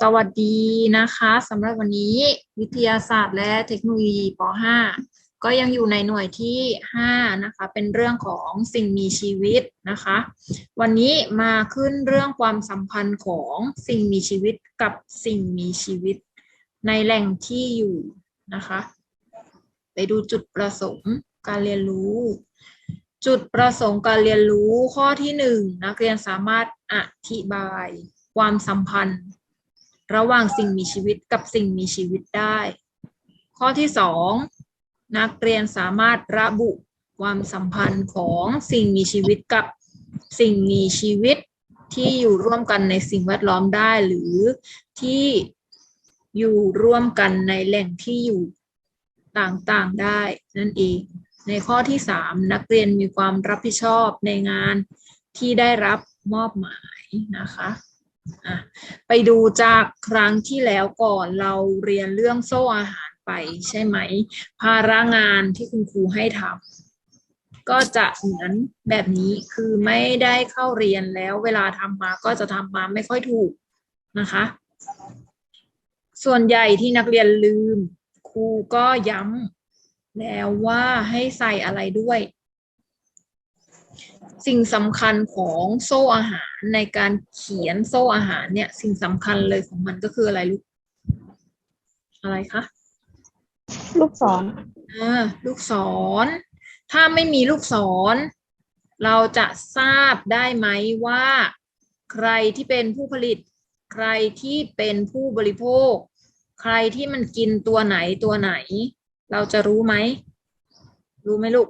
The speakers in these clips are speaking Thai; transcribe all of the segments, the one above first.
สวัสดีนะคะสำหรับวันนี้วิทยาศาสตร์และเทคโนโลยีป .5 ก็ยังอยู่ในหน่วยที่ 5 นะคะ เป็นเรื่องของสิ่งมีชีวิตนะคะ วันนี้มาขึ้นเรื่องความสัมพันธ์ของสิ่งมีชีวิตกับสิ่งมีชีวิต ในแหล่งที่อยู่นะคะ ไปดูจุดประสงค์การเรียนรู้ จุดประสงค์การเรียนรู้ข้อที่หนึ่งนักเรียนสามารถอธิบายความสัมพันธ์ ระหว่างสิ่งมีชีวิตกับสิ่งมีชีวิตได้ ข้อที่สองนักเรียนสามารถระบุความสัมพันธ์ของสิ่งมีชีวิตกับสิ่งมีชีวิตที่อยู่ร่วมกันในสิ่งแวดล้อมได้หรือที่อยู่ร่วมกันในแหล่งที่อยู่ต่างๆได้นั่นเอง ในข้อที่สามนักเรียนมีความรับผิดชอบในงานที่ได้รับมอบหมายนะคะอะ ไปดูจากครั้งที่แล้วก่อนเราเรียนเรื่องโซ่อาหารไปใช่ไหม ภาระงานที่คุณครูให้ทำก็จะเหมือนแบบนี้คือไม่ได้เข้าเรียนแล้ว เวลาทำมาก็จะทำมาไม่ค่อยถูกนะคะ ส่วนใหญ่ที่นักเรียนลืม ครูก็ย้ำแล้วว่าให้ใส่อะไรด้วย สิ่งสำคัญของโซ่อาหารในการเขียนโซ่อาหารเนี่ย สิ่งสำคัญเลยของมันก็คืออะไรลูกอะไรคะลูกศรอ่าลูกศร ถ้าไม่มีลูกศร เราจะทราบได้ไหมว่า ใครที่เป็นผู้ผลิต ใครที่เป็นผู้บริโภค ใครที่มันกินตัวไหนตัวไหน เราจะรู้ไหม รู้ไหมลูก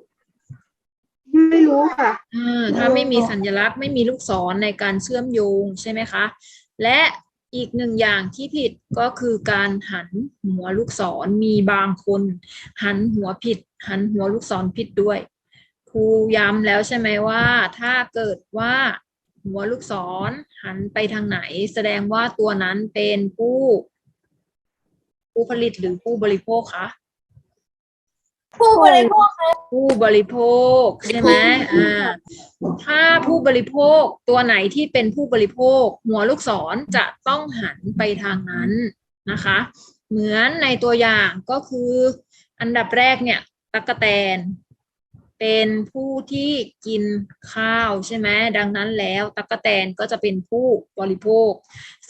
ไม่รู้ค่ะอถ้าไม่มีสัญลักษณ์ไม่มีลูกศรในการเชื่อมโยงใช่ไหมคะ และอีกหนึ่งอย่างที่ผิดก็คือการหันหัวลูกศรมีบางคน หันหัวผิด หันหัวลูกศรผิดด้วยครูย้ำแล้วใช่ไหมว่า ถ้าเกิดว่าหัวลูกศรหันไปทางไหน แสดงว่าตัวนั้นเป็นผู้ ผู้ผลิตหรือผู้บริโภคคะ ผู้บริโภคผู้บริโภคใช่ไหมอ่า ถ้าผู้บริโภคตัวไหนที่เป็นผู้บริโภค หัวลูกศรจะต้องหันไปทางนั้นนะคะ เหมือนในตัวอย่างก็คืออันดับแรกเนี่ยตั๊กแตน เป็นผู้ที่กินข้าวใช่ไหมดังนั้นแล้วตั๊กแตนก็จะเป็นผู้บริโภค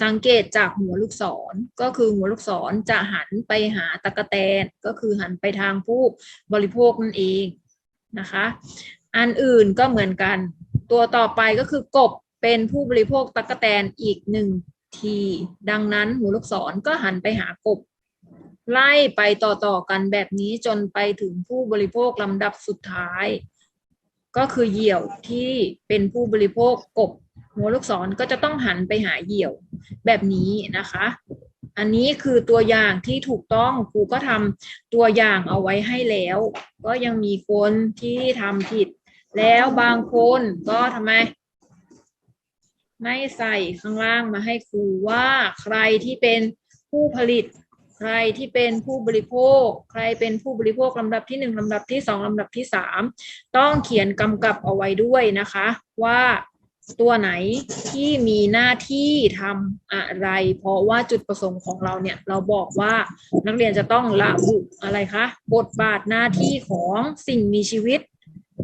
สังเกตจากหัวลูกศรก็คือหัวลูกศรจะหันไปหาตั๊กแตนก็คือหันไปทางผู้บริโภคนั่นเองนะคะ อันอื่นก็เหมือนกัน ตัวต่อไปก็คือกบเป็นผู้บริโภคตั๊กแตนอีกหนึ่งที ดังนั้นหัวลูกศรก็หันไปหากบ ไล่ไปต่อๆกันแบบนี้จนไปถึงผู้บริโภคลำดับสุดท้าย ก็คือเหยี่ยวที่เป็นผู้บริโภคกบหัวลูกศรก็จะต้องหันไปหาเหยี่ยวแบบนี้นะคะ อันนี้คือตัวอย่างที่ถูกต้องครูก็ทำตัวอย่างเอาไว้ให้แล้ว ก็ยังมีคนที่ทำผิด แล้วบางคนก็ทำไม ไม่ใส่ข้างล่างมาให้ครูว่าใครที่เป็นผู้ผลิต ใครที่เป็นผู้บริโภค ใครเป็นผู้บริโภคลำดับที่หนึ่งลำดับที่สองลำดับที่สามต้องเขียนกำกับเอาไว้ด้วยนะคะ ว่าตัวไหนที่มีหน้าที่ทำอะไร เพราะว่าจุดประสงค์ของเราเนี่ย เราบอกว่านักเรียนจะต้องระบุอะไรคะ บทบาทหน้าที่ของสิ่งมีชีวิต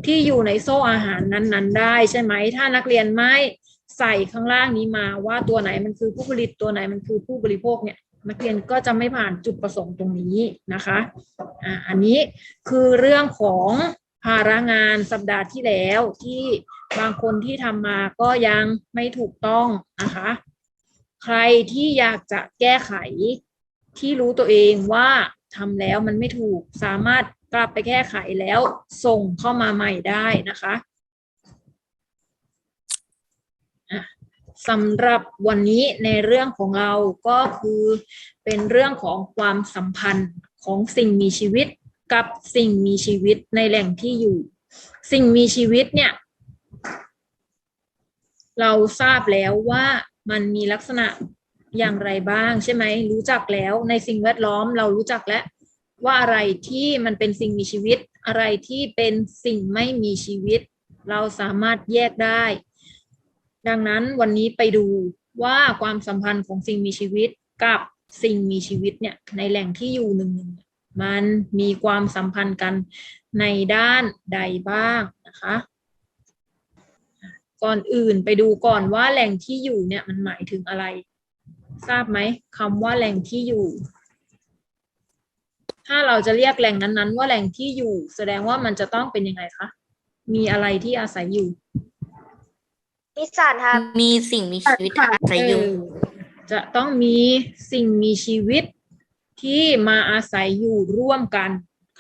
ที่อยู่ในโซ่อาหารนั้น ๆ ได้ใช่ไหม ถ้านักเรียนไม่ใส่ข้างล่างนี้มาว่าตัวไหนมันคือผู้ผลิตตัวไหนมันคือผู้บริโภคเนี่ย นักเรียนก็จะไม่ผ่านจุดประสงค์ตรงนี้นะคะอ่าอันนี้คือเรื่องของภาระงานสัปดาห์ที่แล้วที่บางคนที่ทำมาก็ยังไม่ถูกต้องนะคะ ใครที่อยากจะแก้ไขที่รู้ตัวเองว่าทำแล้วมันไม่ถูกสามารถกลับไปแก้ไขแล้วส่งเข้ามาใหม่ได้นะคะอะ สำหรับวันนี้ในเรื่องของเราก็คือเป็นเรื่องของความสัมพันธ์ของสิ่งมีชีวิตกับสิ่งมีชีวิตในแหล่งที่อยู่ สิ่งมีชีวิตเนี่ย เราทราบแล้วว่ามันมีลักษณะอย่างไรบ้างใช่ไหมรู้จักแล้วในสิ่งแวดล้อมเรารู้จักแล้วว่าอะไรที่มันเป็นสิ่งมีชีวิต อะไรที่เป็นสิ่งไม่มีชีวิต เราสามารถแยกได้ ดังนั้นวันนี้ไปดูว่าความสัมพันธ์ของสิ่งมีชีวิตกับสิ่งมีชีวิตเนี่ยในแหล่งที่อยู่หนึ่งมันมีความสัมพันธ์กันในด้านใดบ้างนะคะ ก่อนอื่นไปดูก่อนว่าแหล่งที่อยู่เนี่ยมันหมายถึงอะไร ทราบไหมคำว่าแหล่งที่อยู่ ถ้าเราจะเรียกแหล่งนั้นๆ ว่าแหล่งที่อยู่ แสดงว่ามันจะต้องเป็นยังไงคะมีอะไรที่อาศัยอยู่ มีสัตว์ครับ มีสิ่งมีชีวิตอาศัยอยู่เออจะต้องมีสิ่งมีชีวิตที่มาอาศัยอยู่ร่วมกัน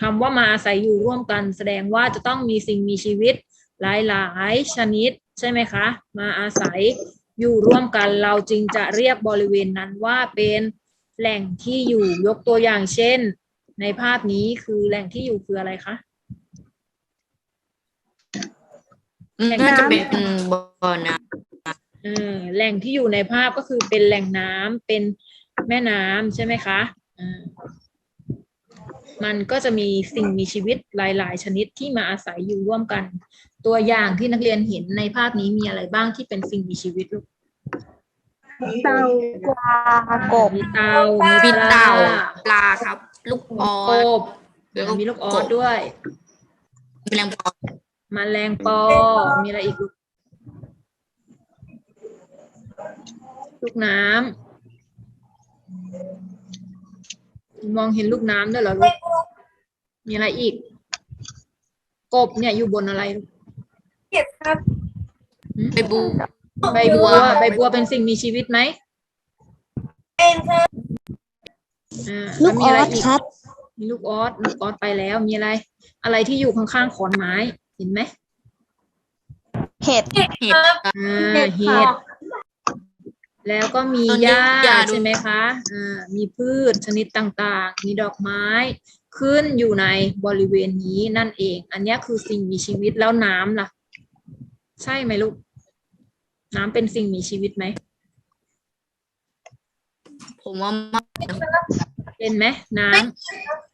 คำว่ามาอาศัยอยู่ร่วมกัน แสดงว่าจะต้องมีสิ่งมีชีวิต หลายๆ ชนิดใช่ไหมคะ มาอาศัยอยู่ร่วมกัน เราจึงจะเรียกบริเวณนั้นว่าเป็นแหล่งที่อยู่ยกตัวอย่างเช่น ในภาพนี้คือแหล่งที่อยู่คืออะไรคะ น่าจะเป็นบ่อน้เออแหล่งที่อยู่ในภาพก็คือเป็นแหล่งน้ำเป็นแม่น้ำใช่ไหมคะอ่ามันก็จะมีสิ่งมีชีวิตหลาย ๆ ชนิดที่มาอาศัยอยู่ร่วมกัน ตัวอย่างที่นักเรียนเห็นในภาพนี้มีอะไรบ้างที่เป็นสิ่งมีชีวิตลูก เต่ากวากบ มีเต่าำมีมีปลาเต่าปลาครับ ลูกออกบแล้วก็มีลูกออสด้วยแมลงปอ มแมลงปอ มีอะไรอีกลูกลูกน้ำ มองเห็นลูกน้ำด้วยเหรอลูก มีอะไรอีก กบเนี่ยอยู่บนอะไรลูกเก็บครับหืมใบบัว ใบบัว ใบบัวเป็นสิ่งมีชีวิตไหม เป็นครับอ่าลูแล้วกมีออะไรอสอีกครับ มีลูกออส ลูกออสไปแล้ว มีอะไร อะไรที่อยู่ข้างๆขอนไม้ เห็นไหมเห็ดเห็ดอ่าเห็ด แล้วก็มีต้นหญ้าหญ้าด้วย ใช่ไหมคะอ่ามีพืชชนิดต่างๆ มีดอกไม้ ขึ้นอยู่ในบริเวณนี้นั่นเอง อันเนี้ยคือสิ่งมีชีวิตแล้วน้ำล่ะ ใช่ไหมลูก น้ำเป็นสิ่งมีชีวิตไหม ผมว่าไม่เป็นไหมน้ำเออ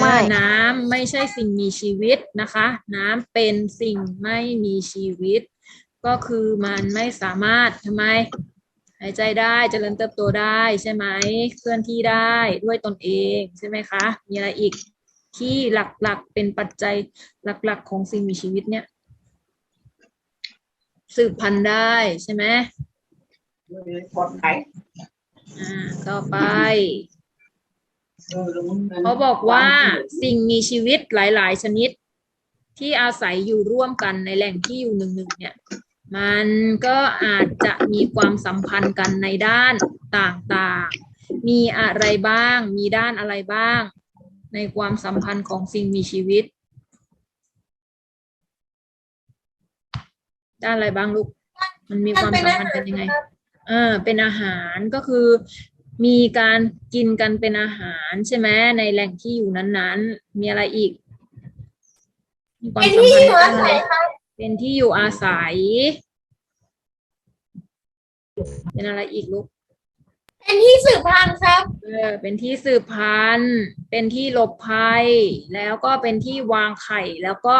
ไม่น้ำไม่ใช่สิ่งมีชีวิตนะคะ น้ำเป็นสิ่งไม่มีชีวิต ก็คือมันไม่สามารถทำไม หายใจได้เจริญเติบโตได้ใช่ไหมเคลื่อนที่ได้ด้วยตนเองใช่ไหมคะ มีอะไรอีกที่หลักๆเป็นปัจจัยหลักๆ ของสิ่งมีชีวิตเนี่ย สืบพันธุ์ได้ใช่ไหมอ่าต่อไป เขาบอกว่าสิ่งมีชีวิตหลาย ๆ ชนิด ที่อาศัยอยู่ร่วมกันในแหล่งที่อยู่หนึ่งๆเนี่ย มันก็อาจจะมีความสัมพันธ์กันในด้านต่างๆ มีอะไรบ้าง มีด้านอะไรบ้าง ในความสัมพันธ์ของสิ่งมีชีวิต ด้านอะไรบ้างลูก มันมีความสัมพันธ์กันยังไงเออเป็นอาหารก็คือ มีการกินกันเป็นอาหารใช่ไหมในแหล่งที่อยู่นั้นๆ มีอะไรอีกมีความเป็นสัมที่พันอยู่ธ์อากันศัยครับเป็นที่อยู่อาศัย เป็นอะไรอีกลูก เป็นที่สืบพันธุ์ครับ เออ เป็นที่สืบพันธุ์ เป็นที่หลบภัย แล้วก็เป็นที่วางไข่ แล้วก็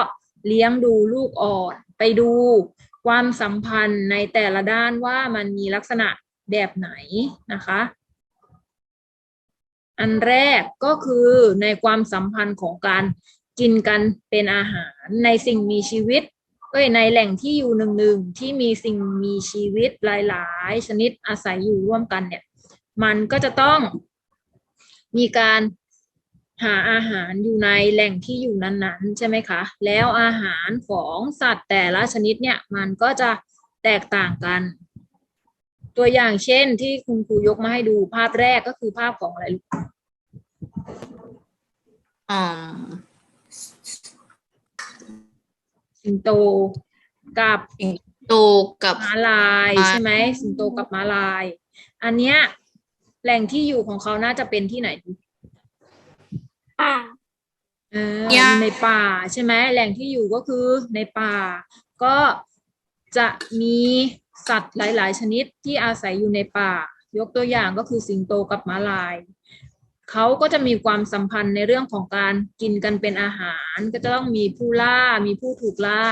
เลี้ยงดูลูกอ่อน ไปดูความสัมพันธ์ในแต่ละด้านว่ามันมีลักษณะแบบไหนนะคะ อันแรกก็คือในความสัมพันธ์ของการกินกันเป็นอาหารในสิ่งมีชีวิตเอ้ยในแหล่งที่อยู่หนึ่งๆที่มีสิ่งมีชีวิตหลาย ๆ ชนิดอาศัยอยู่ร่วมกันเนี่ย มันก็จะต้องมีการหาอาหารอยู่ในแหล่งที่อยู่นั้น ๆ ใช่ไหมคะ แล้วอาหารของสัตว์แต่ละชนิดเนี่ยมันก็จะแตกต่างกัน ตัวอย่างเช่นที่คุณครูยกมาให้ดูภาพแรกก็คือภาพของอะไรลูกอ่าสิงโตกับโตกับม้าลายม้าใช่ไหมสิงโตกับม้าลาย อันเนี้ยแหล่งที่อยู่ของเขาน่าจะเป็นที่ไหนดีอ่าเอออยู่ในป่าใช่ไหมแหล่งที่อยู่ก็คือในป่า ก็จะมี สัตว์หลาย ๆ ชนิดที่อาศัยอยู่ในป่า ยกตัวอย่างก็คือสิงโตกับม้าลาย เขาก็จะมีความสัมพันธ์ในเรื่องของการกินกันเป็นอาหาร ก็จะต้องมีผู้ล่า มีผู้ถูกล่า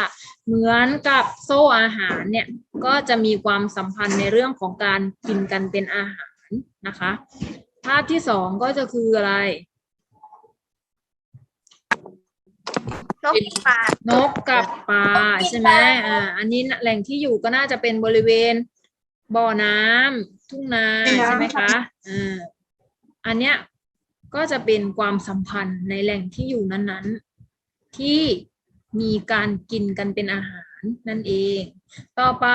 เหมือนกับโซ่อาหารเนี่ย ก็จะมีความสัมพันธ์ในเรื่องของการกินกันเป็นอาหารนะคะ ภาพที่สองก็จะคืออะไร นกปลานกกับปลาใช่ไหมอ่า อันนี้น่ะแหล่งที่อยู่ก็น่าจะเป็นบริเวณบ่อน้ำทุ่งนาใช่ไหมคะอ่าอันเนี้ยก็จะเป็นความสัมพันธ์ในแหล่งที่อยู่นั้นๆ ที่มีการกินกันเป็นอาหารนั่นเอง ต่อไป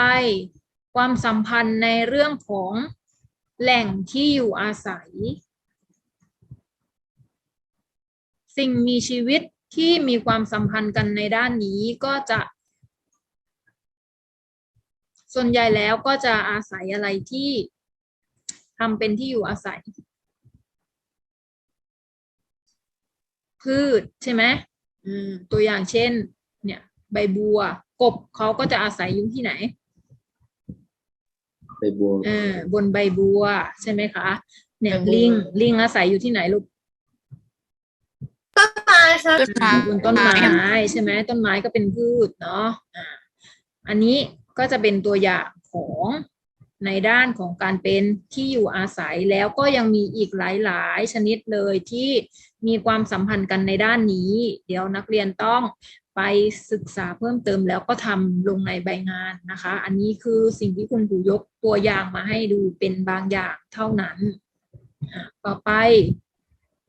ความสัมพันธ์ในเรื่องของแหล่งที่อยู่อาศัย สิ่งมีชีวิต ที่มีความสัมพันธ์กันในด้านนี้ก็จะ ส่วนใหญ่แล้วก็จะอาศัยอะไรที่ทำเป็นที่อยู่อาศัย พืชใช่ไหมอืมตัวอย่างเช่น เนี่ย ใบบัว กบเขาก็จะอาศัยอยู่ที่ไหนใบบัวเออบนใบบัวใช่ไหมคะ เนี่ยใบบัวลิงลิงอาศัยอยู่ที่ไหนลูกต้นไม้ ครับต้นไม้บนต้นไม้ใช่ไหมต้นไม้ก็เป็นพืชเนาะอ่าอันนี้ก็จะเป็นตัวอย่างของในด้านของการเป็นที่อยู่อาศัยแล้วก็ยังมีอีกหลายๆ ชนิดเลยที่มีความสัมพันธ์กันในด้านนี้ เดี๋ยวนักเรียนต้องไปศึกษาเพิ่มเติมแล้วก็ทำลงในใบงานนะคะ อันนี้คือสิ่งที่คุณครูยกตัวอย่างมาให้ดูเป็นบางอย่างเท่านั้นอะต่อไป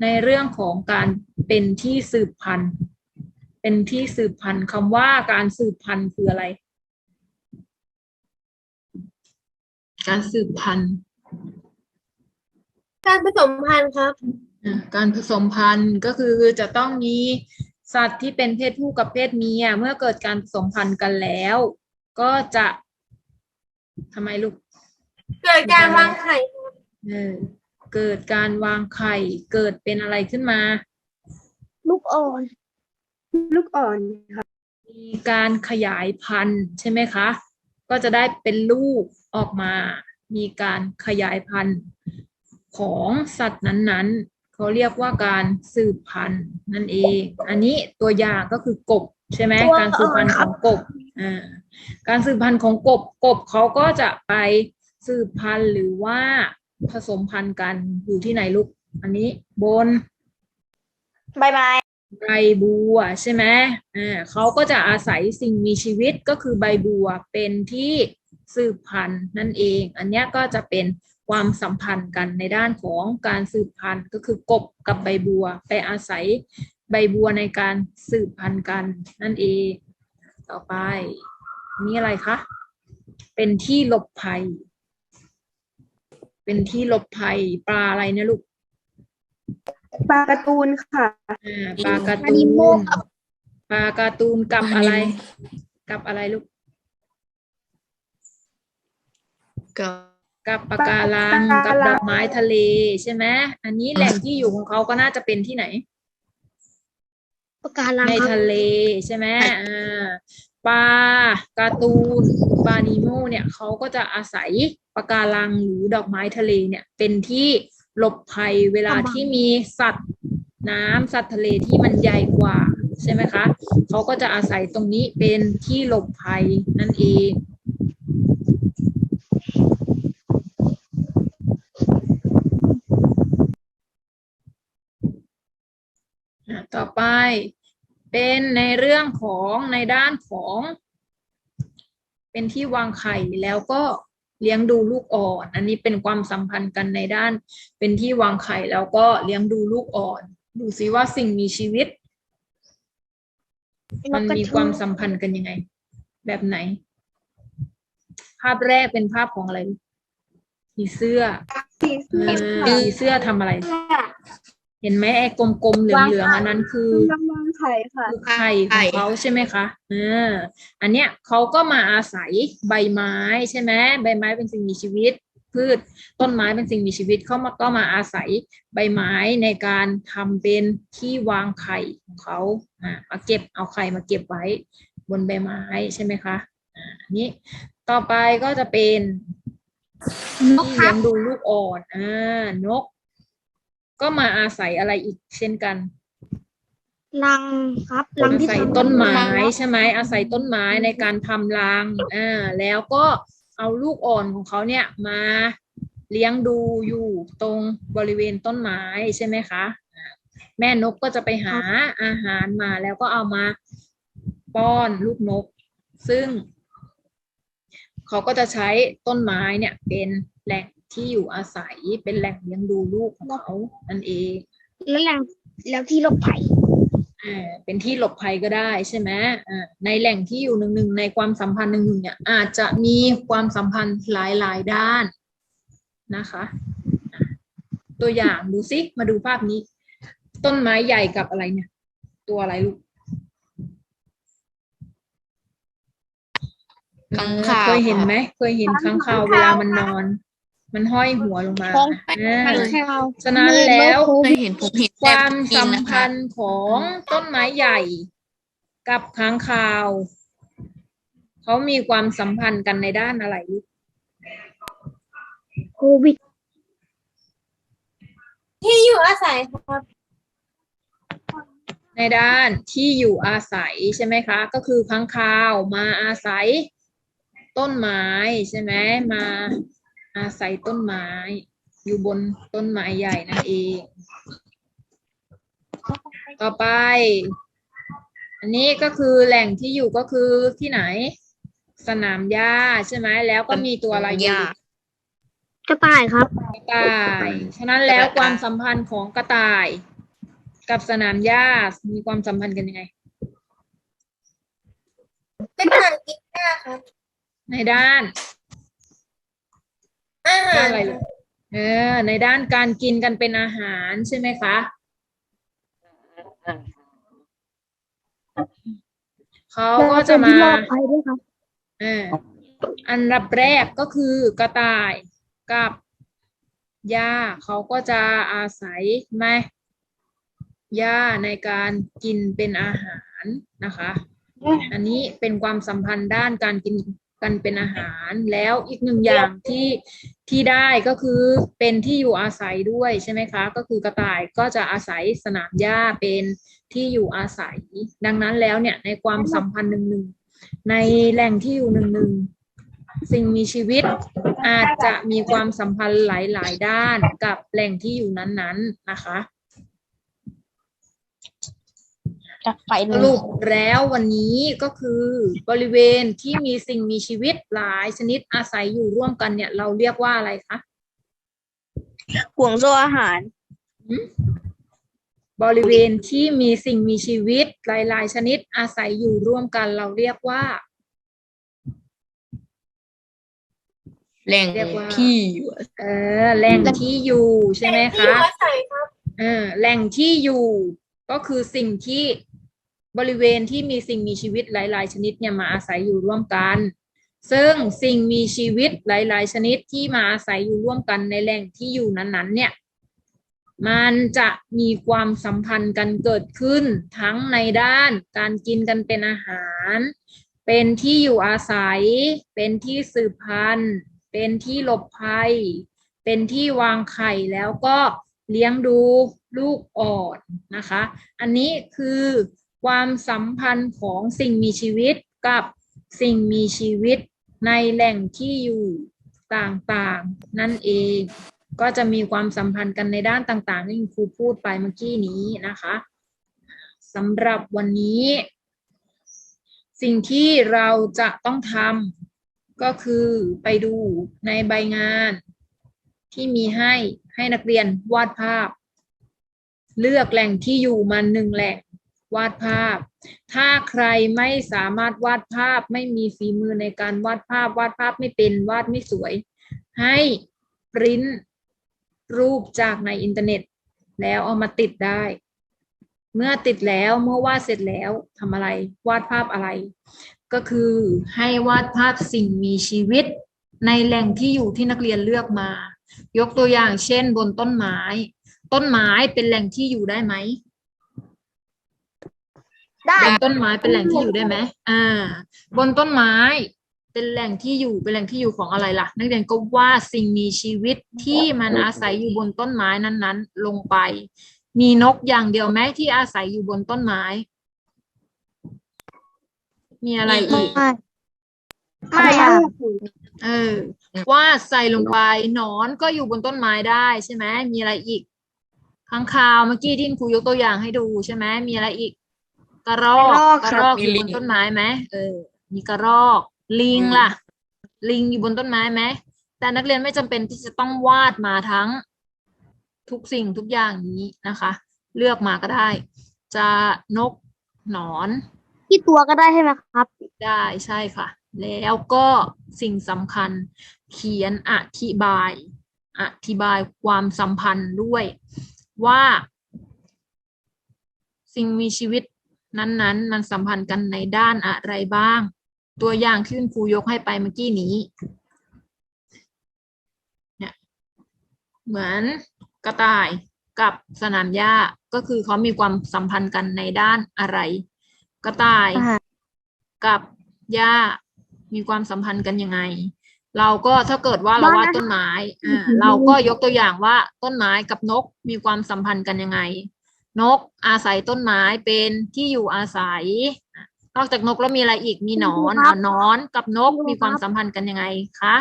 ในเรื่องของการเป็นที่สืบพันธุ์เป็นที่สืบพันธุ์คำว่าการสืบพันธุ์คืออะไร การสืบพันธุ์การผสมพันธุ์ครับ อะการผสมพันธุ์ก็คือจะต้องมีสัตว์ที่เป็นเพศผู้กับเพศเมีย เมื่อเกิดการผสมพันธุ์กันแล้ว ก็จะทำไมลูก เกิดการวางไข่ เออ เกิดการวางไข่ เกิดเป็นอะไรขึ้นมา ลูกอ่อน ลูกอ่อนมีการขยายพันธุ์ใช่ไหมคะ ก็จะได้เป็นลูกออกมา มีการขยายพันธุ์ของสัตว์นั้นๆ เขาเรียกว่าการสืบพันธุ์นั่นเอง อันนี้ตัวอย่างก็คือกบใช่ไหมตัวการสืบพันธุ์ของกบอ่าการสืบพันธุ์ของกบกบเขาก็จะไปสืบพันธุ์หรือว่า ผสมพันธุ์กันอยู่ที่ไหนลูก อันนี้บนบายบายใบบัวใช่ไหมอ่าเขาก็จะอาศัยสิ่งมีชีวิตก็คือใบบัวเป็นที่สืบพันธุ์นั่นเอง อันเนี้ยก็จะเป็นความสัมพันธ์กันในด้านของการสืบพันธุ์ก็คือกบกับใบบัว ไปอาศัยใบบัวในการสืบพันธุ์กันนั่นเอง ต่อไปนี่อะไรคะ เป็นที่หลบภัย เป็นที่หลบภัยปลาอะไรเนี่ยลูกปลาการ์ตูนค่ะอ่าปลาการ์อันตูนี้นโมครับปลาการ์ตูนกับอะไร กับอะไรลูกกับกับปะการังปะกับการังดอกไม้ทะเลใช่ไหมอันนี้แหล่งที่อยู่ของเขาก็น่าจะเป็นที่ไหนปลาการังในครับทะเลใช่ไหมอ่า ปลาการ์ตูนปลานิโมเนี่ยเขาก็จะอาศัยปะการังหรือดอกไม้ทะเลเนี่ย เป็นที่หลบภัยเวลาที่มีสัตว์น้ำสัตว์ทะเลที่มันใหญ่กว่า ใช่ไหมคะเขาก็จะอาศัยตรงนี้เป็นที่หลบภัยนั่นเองอะต่อไป เป็นในเรื่องของในด้านของ เป็นที่วางไข่แล้วก็เลี้ยงดูลูกอ่อน อันนี้เป็นความสัมพันธ์กันในด้าน เป็นที่วางไข่แล้วก็เลี้ยงดูลูกอ่อน ดูซิว่าสิ่งมีชีวิต มันมีความสัมพันธ์กันยังไง แบบไหน ภาพแรกเป็นภาพของอะไรผีเสื้อสีเออผีเสื้อทำอะไร เห็นไหมไอ้กลมๆเหลืองๆอันนั้นคือกำลังไข่ค่ะคือไข่ของเขาใช่ไหมคะเอออันเนี้ยเขาก็มาอาศัยใบไม้ใช่ไหมใบไม้เป็นสิ่งมีชีวิต พืชต้นไม้เป็นสิ่งมีชีวิตเขามาก็มาอาศัยใบไม้ในการทำเป็นที่วางไข่ของเขาอ่ามาเก็บเอาไข่มาเก็บไว้ บนใบไม้ใช่ไหมคะอ่าอันนี้ต่อไปก็จะเป็นที่เลี้ยงดูลูกอ่อนอ่านก ก็มาอาศัยอะไรอีกเช่นกันรังครับอาศัยต้นไม้ใช่ไหมอาศัยต้นไม้ในการทำรังอ่าแล้วก็เอาลูกอ่อนของเขาเนี่ยมาเลี้ยงดูอยู่ตรงบริเวณต้นไม้ใช่ไหมคะอ่าแม่นกก็จะไปหาอาหารมาแล้วก็เอามาป้อนลูกนก ซึ่ง เขาก็จะใช้ต้นไม้เนี่ยเป็นแหล่ง ที่อยู่อาศัยเป็นแหล่งเลี้ยงดูลูกของเขานั่นเองแล้วแรงแล้วที่หลบภัยอ่าเป็นที่หลบภัยก็ได้ใช่ไหมอ่าในแหล่งที่อยู่หนึ่งหนึ่งในความสัมพันธ์หนึ่งหนึ่งเนี่ยอาจจะมีความสัมพันธ์หลายหลายๆด้านนะคะอะตัวอย่างดูซิมาดูภาพนี้ ต้นไม้ใหญ่กับอะไรเนี่ย ตัวอะไรลูกค้างเออคาวเคยเห็นไหมเคยเห็นค้างคาวเวลามันนอน มันห้อยหัวลงมาของอ่าข้างข่าวฉะนั้นแล้วเคยเห็นผมเห็นคแต่วามกิสันมนะคะพันธ์ของต้นไม้ใหญ่กับค้างคาว เขามีความสัมพันธ์กันในด้านอะไรลูกโควิด ที่อยู่อาศัยครับ ในด้านที่อยู่อาศัยใช่ไหมคะ ก็คือค้างคาวมาอาศัย ต้นไม้ใช่ไหมมา อาศัยต้นไม้ อยู่บนต้นไม้ใหญ่นั่นเอง ต่อไป อันนี้ก็คือแหล่งที่อยู่ก็คือที่ไหน สนามหญ้าใช่ไหมแล้วก็มีตัวอะไรอยู่หญ้ากระต่ายครับ กระต่าย ฉะนั้นแล้วความสัมพันธ์ของกระต่าย กับสนามหญ้ามีความสัมพันธ์กันยังไงเป็นอาหารกินหน้าครับ ในด้าน อาหาด้านรอะไรลูกเออ ในด้านการกินกันเป็นอาหารใช่ไหมคะ เขาก็จะมาเป็นที่หลบภัยด้วยครับ เอออันดับแรกก็คือกระต่ายกับหญ้าเขาก็จะอาศัยไหมหญ้าในการกินเป็นอาหารนะคะ อันนี้เป็นความสัมพันธ์ด้านการกิน กันเป็นอาหารแล้วอีกหนึ่งอย่างที่ที่ได้ก็คือเป็นที่อยู่อาศัยด้วยใช่ไหมคะ ก็คือกระต่ายก็จะอาศัยสนามหญ้าเป็นที่อยู่อาศัย ดังนั้นแล้วเนี่ยในความสัมพันธ์หนึ่งหนึ่งในแหล่งที่อยู่หนึ่งหนึ่งสิ่งมีชีวิตอาจจะมีความสัมพันธ์หลาย ๆ ด้านกับแหล่งที่อยู่นั้น ๆ นะคะ จากไฟสรุปแล้ววันนี้ก็คือบริเวณที่มีสิ่งมีชีวิตหลายชนิดอาศัยอยู่ร่วมกันเนี่ย เราเรียกว่าอะไรคะห่วงโซ่อาหาร บริเวณที่มีสิ่งมีชีวิตหลาย ๆ ชนิดอาศัยอยู่ร่วมกัน เราเรียกว่า แหล่งเรียกว่า ที่อยู่เออแหล่งที่อยู่ใช่ไหมที่อคะยู่อาศัยครับเออแหล่งที่อยู่ก็คือสิ่งที่ บริเวณที่มีสิ่งมีชีวิตหลาย ๆ ชนิดเนี่ยมาอาศัยอยู่ร่วมกัน ซึ่งสิ่งมีชีวิตหลาย ๆ ชนิดที่มาอาศัยอยู่ร่วมกันในแหล่งที่อยู่นั้น ๆ เนี่ยมันจะมีความสัมพันธ์กันเกิดขึ้นทั้งในด้านการกินกันเป็นอาหาร เป็นที่อยู่อาศัย เป็นที่สืบพันธุ์ เป็นที่หลบภัย เป็นที่วางไข่แล้วก็เลี้ยงดูลูกอ่อนนะคะ อันนี้คือ ความสัมพันธ์ของสิ่งมีชีวิตกับสิ่งมีชีวิตในแหล่งที่อยู่ต่างๆ นั่นเอง ก็จะมีความสัมพันธ์กันในด้านต่างๆที่ครูพูดไปเมื่อกี้นี้นะคะสำหรับวันนี้ สิ่งที่เราจะต้องทำก็คือไปดูในใบงานที่มีให้ให้นักเรียนวาดภาพ เลือกแหล่งที่อยู่มาหนึ่งแหล่ง วาดภาพ ถ้าใครไม่สามารถวาดภาพไม่มีฝีมือในการวาดภาพ วาดภาพไม่เป็นวาดไม่สวย ให้ปริ้นรูปจากในอินเทอร์เน็ต แล้วเอามาติดได้ เมื่อติดแล้วเมื่อวาดเสร็จแล้วทำอะไร วาดภาพอะไร ก็คือให้วาดภาพสิ่งมีชีวิต ในแหล่งที่อยู่ที่นักเรียนเลือกมา ยกตัวอย่างเช่น บนต้นไม้ ต้นไม้เป็นแหล่งที่อยู่ได้ไหม ได้บนต้นไม้เป็นแหล่งที่อยู่ได้ไหมอ่า บนต้นไม้ เป็นแหล่งที่อยู่เป็นแหล่งที่อยู่ของอะไรล่ะ นักเรียนก็วาดสิ่งมีชีวิตที่มันอาศัยอยู่บนต้นไม้นั้น ๆ ลงไป มีนกอย่างเดียวไหมที่อาศัยอยู่บนต้นไม้ มีอะไรอีก ไม่ไม่ครับเออวาดใส่ลงไปหนอนก็อยู่บนต้นไม้ได้ใช่ไหมมีอะไรอีกข้างคาวเมื่อกี้ที่คุณครูยกตัวอย่างให้ดูใช่ไหมมีอะไรอีก กระรอกกระรอกอยู่บนต้นไม้ไหมเออ มีกระรอก ลิงล่ะ ลิงอยู่บนต้นไม้ไหมแต่นักเรียนไม่จำเป็นที่จะต้องวาดมาทั้งทุกสิ่งทุกอย่างนี้นะคะ เลือกมาก็ได้ จะนกหนอนที่ตัวก็ได้ใช่ไหมครับ ได้ใช่ค่ะ แล้วก็สิ่งสำคัญเขียนอธิบาย อธิบายความสัมพันธ์ด้วยว่า สิ่งมีชีวิต นั้นๆ มันสัมพันธ์กันในด้านอะไรบ้าง ตัวอย่างที่คุณครูยกให้ไปเมื่อกี้นี้เนี่ยเหมือนกระต่ายกับสนามหญ้าก็คือเขามีความสัมพันธ์กันในด้านอะไร กระต่ายอ่ากับหญ้ามีความสัมพันธ์กันยังไง เราก็ถ้าเกิดว่าเราวาดต้นไม้อ่าเราก็ยกตัวอย่างว่าต้นไม้กับนกมีความสัมพันธ์กันยังไง นกอาศัยต้นไม้เป็นที่อยู่อาศัยอะนอกจากนกแล้วมีอะไรอีกมีหนอนครัเอาบหนอนกับนกครูมีความครับสัมพันธ์กันยังไงคะ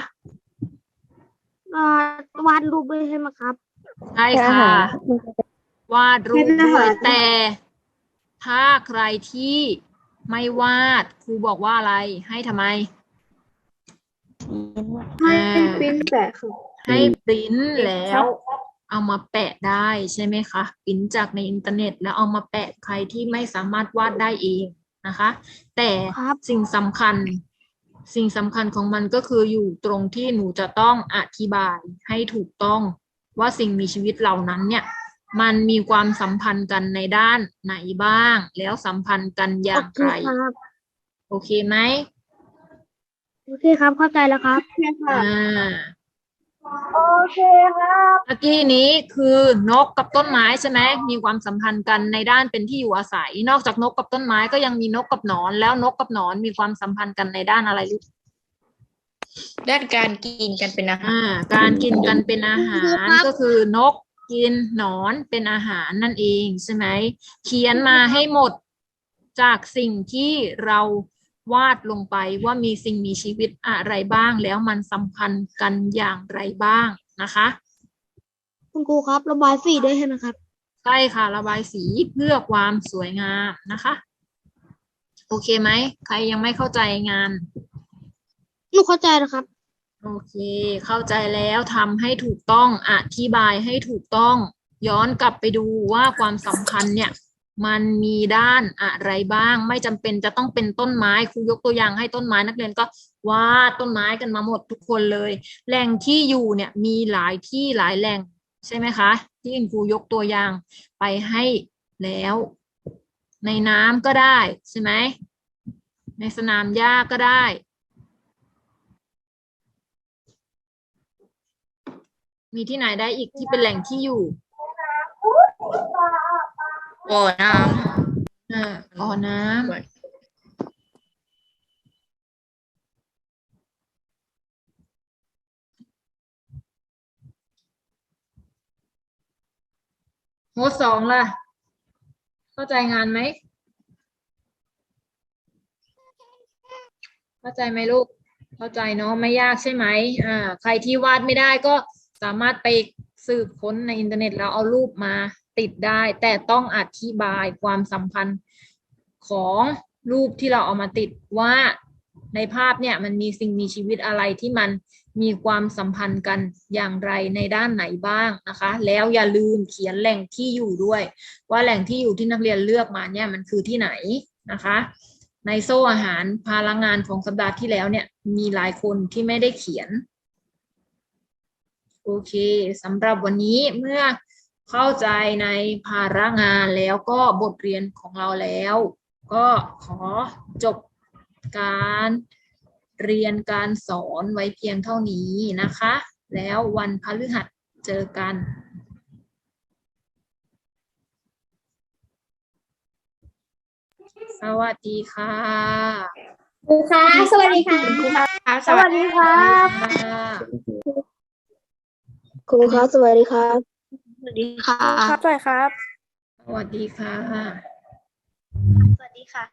เอ่อวาดรูปด้วยใช่ไหมครับใช่ค่ะ วาดรูปเป็นอาด้วหายรแต่ ถ้าใครที่ไม่วาดครูบอกว่าอะไรให้ทำไม ให้ปริ้นแปะครับให้ปริ้นแล้ว เอามาแปะได้ใช่ไหมคะปริ้นจากในอินเทอร์เน็ต แล้วเอามาแปะใครที่ไม่สามารถวาดได้เองนะคะ แต่ครับสิ่งสำคัญ สิ่งสำคัญของมันก็คืออยู่ตรงที่หนูจะต้องอธิบายให้ถูกต้องว่าสิ่งมีชีวิตเหล่านั้นเนี่ย มันมีความสัมพันธ์กันในด้านไหนบ้าง แล้วสัมพันธ์กันอย่างไร โอเคครับโอเคไหมโอเคครับเข้าใจแล้วครับอ่า โอเคครับเมื่อกี้นี้คือนกกับต้นไม้ใช่ไหมมีความสัมพันธ์กันในด้านเป็นที่อยู่อาศัย นอกจากนกกับต้นไม้ก็ยังมีนกกับหนอน แล้วนกกับหนอนมีความสัมพันธ์กันในด้านอะไรลูกด้านการกินกันเป็นอาหารอ่าการกินกันเป็นอาหารครับก็คือนกกินหนอนเป็นอาหารนั่นเองใช่ไหมเขียนมาให้หมดจากสิ่งที่เรา วาดลงไปว่ามีสิ่งมีชีวิตอะไรบ้าง แล้วมันสัมพันธ์กันอย่างไรบ้างนะคะ คุณครูครับระบายสีด้วยใช่ไหมครับใช่ค่ะ ระบายสีเพื่อความสวยงามนะคะ โอเคไหมใครยังไม่เข้าใจงานหนูเข้าใจแล้วครับ โอเค เข้าใจแล้วทำให้ถูกต้องอธิบายให้ถูกต้อง ย้อนกลับไปดูว่าความสำคัญเนี่ย มันมีด้านอะไรบ้าง ไม่จำเป็นจะต้องเป็นต้นไม้ครูยกตัวอย่างให้ต้นไม้นักเรียนก็วาดต้นไม้กันมาหมดทุกคนเลย แหล่งที่อยู่เนี่ยมีหลายที่หลายแหล่งใช่ไหมคะ ที่ครูยกตัวอย่างไปให้แล้ว ในน้ำก็ได้ใช่ไหมในสนามหญ้าก็ได้มีที่ไหนได้อีกที่เป็นแหล่งที่อยู่ บ่อน้อ่าบ่อน้ำำโน้ตสองล่ะ เข้าใจงานไหม เข้าใจไหมลูก เข้าใจเนาะไม่ยากใช่ไหมอ่า ใครที่วาดไม่ได้ก็สามารถไปสืบค้นในอินเทอร์เน็ตแล้วเอารูปมา ติดได้ แต่ต้องอธิบายความสัมพันธ์ของรูปที่เราเอามาติดว่าในภาพเนี่ยมันมีสิ่งมีชีวิตอะไรที่มันมีความสัมพันธ์กันอย่างไรในด้านไหนบ้างนะคะ แล้วอย่าลืมเขียนแหล่งที่อยู่ด้วย ว่าแหล่งที่อยู่ที่นักเรียนเลือกมาเนี่ยมันคือที่ไหนนะคะ ในโซ่อาหารพลังงานของสัปดาห์ที่แล้วเนี่ยมีหลายคนที่ไม่ได้เขียน โอเคสำหรับวันนี้เมื่อ เข้าใจในภาระงานแล้วก็บทเรียนของเราแล้ว ก็ขอจบการเรียนการสอนไว้เพียงเท่านี้นะคะ แล้ววันพฤหัสเจอกันสวัสดีค่ะครูคะสวัสดีค่ะสวัสดีครับค่ะครูครับสวัสดีครับ สวัสดีครับ สวัสดีค่ะ สวัสดีค่ะ